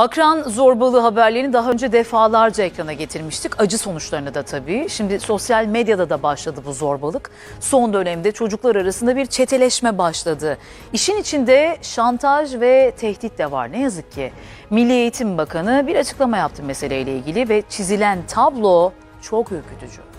Akran zorbalığı haberlerini daha önce defalarca ekrana getirmiştik. Acı sonuçlarını da tabii. Şimdi sosyal medyada da başladı bu zorbalık. Son dönemde çocuklar arasında bir çeteleşme başladı. İşin içinde şantaj ve tehdit de var ne yazık ki. Milli Eğitim Bakanı bir açıklama yaptı meseleyle ilgili ve çizilen tablo çok ürkütücü.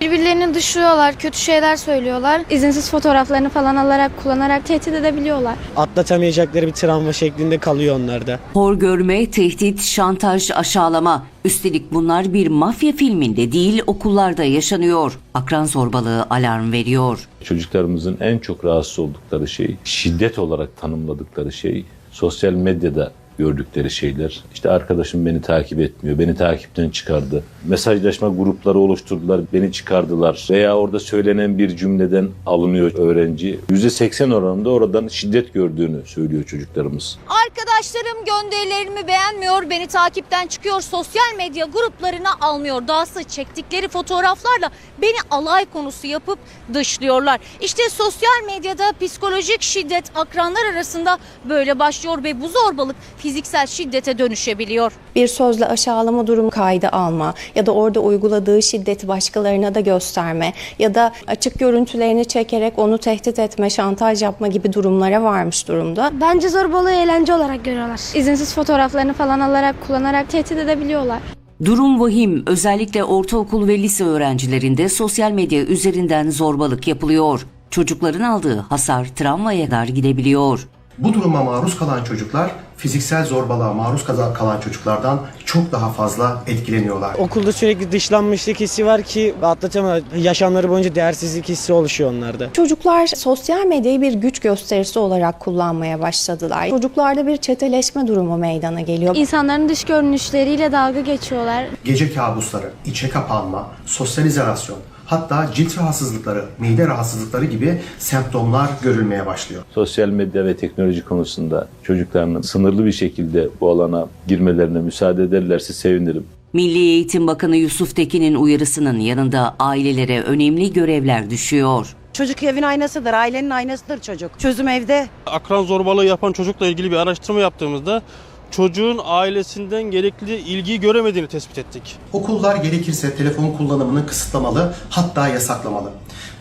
Birbirlerini dışlıyorlar, kötü şeyler söylüyorlar. İzinsiz fotoğraflarını falan alarak, kullanarak tehdit edebiliyorlar. atlatamayacakları bir travma şeklinde kalıyor onlarda. Hor görme, tehdit, şantaj, aşağılama. Üstelik bunlar bir mafya filminde değil okullarda yaşanıyor. Akran zorbalığı alarm veriyor. Çocuklarımızın en çok rahatsız oldukları şey, şiddet olarak tanımladıkları şey, sosyal medyada gördükleri şeyler. İşte arkadaşım beni takip etmiyor, beni takipten çıkardı. Mesajlaşma grupları oluşturdular, beni çıkardılar. Veya orada söylenen bir cümleden alınıyor öğrenci. %80 oranında oradan şiddet gördüğünü söylüyor çocuklarımız. Arkadaşlarım gönderilerimi beğenmiyor, beni takipten çıkıyor, sosyal medya gruplarına almıyor. Dahası çektikleri fotoğraflarla beni alay konusu yapıp dışlıyorlar. İşte sosyal medyada psikolojik şiddet akranlar arasında böyle başlıyor ve bu zorbalık fiziksel şiddete dönüşebiliyor. bir sözle aşağılama durumu kaydı alma ya da orada uyguladığı şiddeti başkalarına da gösterme ya da açık görüntülerini çekerek onu tehdit etme, şantaj yapma gibi durumlara varmış durumda. Bence zorbalığı eğlence olarak görüyorlar. İzinsiz fotoğraflarını falan alarak, kullanarak tehdit edebiliyorlar. Durum vahim. Özellikle ortaokul ve lise öğrencilerinde sosyal medya üzerinden zorbalık yapılıyor. Çocukların aldığı hasar travmaya kadar gidebiliyor. Bu duruma maruz kalan çocuklar fiziksel zorbalığa maruz kalan çocuklardan çok daha fazla etkileniyorlar. Okulda sürekli dışlanmışlık hissi var ki atlatamıyor. Yaşamları boyunca değersizlik hissi oluşuyor onlarda. Çocuklar sosyal medyayı bir güç gösterisi olarak kullanmaya başladılar. Çocuklarda bir çeteleşme durumu meydana geliyor. İnsanların dış görünüşleriyle dalga geçiyorlar. Gece kabusları, içe kapanma, sosyal izolasyon, hatta cilt rahatsızlıkları, mide rahatsızlıkları gibi semptomlar görülmeye başlıyor. Sosyal medya ve teknoloji konusunda çocuklarının sınırlı bir şekilde bu alana girmelerine müsaade ederlerse sevinirim. Milli Eğitim Bakanı Yusuf Tekin'in uyarısının yanında ailelere önemli görevler düşüyor. Çocuk evin aynasıdır, ailenin aynasıdır çocuk. Çözüm evde. akran zorbalığı yapan çocukla ilgili bir araştırma yaptığımızda çocuğun ailesinden gerekli ilgiyi göremediğini tespit ettik. Okullar gerekirse telefon kullanımını kısıtlamalı, hatta yasaklamalı.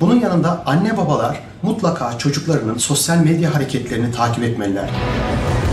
Bunun yanında anne babalar mutlaka çocuklarının sosyal medya hareketlerini takip etmeliler.